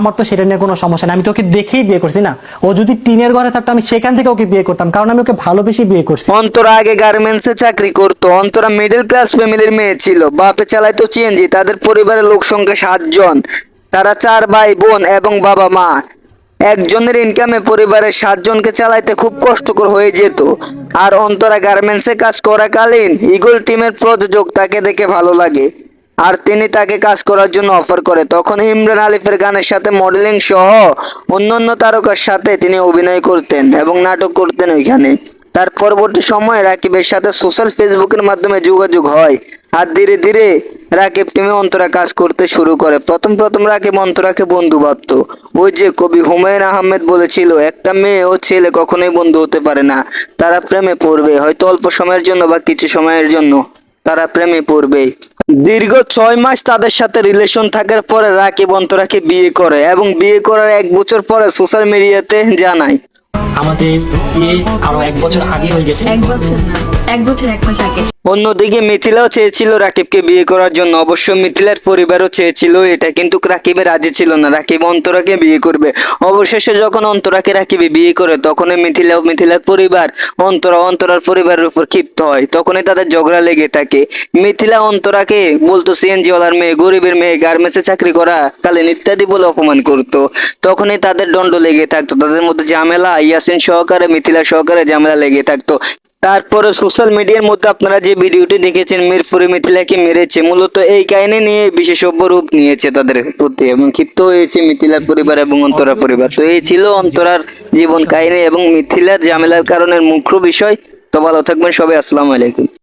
আমার তো সেটা নিয়ে কোনো সমস্যা নেই। আমি তো ওকে দেখেই বিয়ে করছি না। ও যদি টিনের ঘরে থাকতো, আমি সেখান থেকে ওকে বিয়ে করতাম, কারণ আমি ওকে ভালোবেসে বিয়ে করছি। অন্তরা আগে গার্মেন্টসে চাকরি করতো অন্তরা মিডল ক্লাস ফ্যামিলির মেয়ে ছিল। বাপে চালাইতো চিএনজি তাদের পরিবারের লোক সংখ্যা সাতজন। তারা চার ভাই, বোন এবং বাবা, মা। একজনের ইনকামে পরিবারের সাতজনকে চালাইতে খুব কষ্টকর হয়ে যেত। আর অন্তরা গার্মেন্টসে কাজ করাকালীন ইগল টিমের প্রযোজক তাকে দেখে ভালো লাগে। আর তিনি তাকে কাজ করার জন্য অফার করে। তখন ইমরান আলিফের গানের সাথে মডেলিং সহ অন্যান্য তারকার সাথে তিনি অভিনয় করতেন এবং নাটক করতেন ওইখানে। তার পরবর্তী সময়ে রাকিবের সাথে সোশ্যাল ফেসবুকের মাধ্যমে যোগাযোগ হয় আর ধীরে ধীরে রাকিব টিমে অন্তরা কাজ করতে শুরু করে। প্রথম প্রথম রাকিব অন্তরাকে বন্ধু ভাবত। ওই যে কবি হুমায়ুন আহমেদ বলেছিল, একটা মেয়ে ও ছেলে কখনোই বন্ধু হতে পারে না। তারা প্রেমে পড়বে। হয়তো অল্প সময়ের জন্য বা কিছু সময়ের জন্য তারা প্রেমে পড়বে দীর্ঘ ছয় মাস তাদের সাথে রিলেশন থাকার পরে রাকিব অন্তরাকে বিয়ে করে এবং বিয়ে করার এক বছর পরে সোশ্যাল মিডিয়াতে জানায়। আমাদের বিয়ে আরও এক বছর আগে হয়ে গেছে। এক বছর না এক বছর এক মাস আগে। অন্যদিকে মিথিলাও চেয়েছিল রাকিবকে বিয়ে করার জন্য। অবশ্য মিথিলার পরিবারও চেয়েছিল এটা, কিন্তু রাকিবে রাজি ছিল না। রাকিব অন্তরাকে বিয়ে করবে। অবশেষে যখন অন্তরাকে রাকিবে বিয়ে করে, তখনই মিথিলা ও মিথিলার পরিবার অন্তরা অন্তরার পরিবারের উপর ক্ষিপ্ত হয়। তখনই তাদের ঝগড়া লেগে থাকে। মিথিলা অন্তরাকে বলতো সিএনজি ওয়ালার মেয়ে, গরিবের মেয়ে, গার্মেন্টসে চাকরি করা কালীন ইত্যাদি বলে অপমান করতো। তখনই তাদের দণ্ড লেগে থাকতো। তাদের মধ্যে ঝামেলা, ইয়াসিন সহকারে, মিথিলা সহকারে ঝামেলা লেগে থাকতো। তারপরে সোশ্যাল মিডিয়ার মধ্যে আপনারা যে ভিডিওটি দেখেছেন, মিরপুরে মিথিলাকে মেরেছে, মূলত এই কাহিনী নিয়ে বিশেষজ্ঞ রূপ নিয়েছে তাদের প্রতি এবং ক্ষিপ্ত হয়েছে মিথিলার পরিবার এবং অন্তরা পরিবার। তো এই ছিল অন্তরার জীবন কাহিনী এবং মিথিলার ঝামেলার কারণের মুখ্য বিষয়। তো ভালো থাকবেন সবাই, আসসালামু আলাইকুম।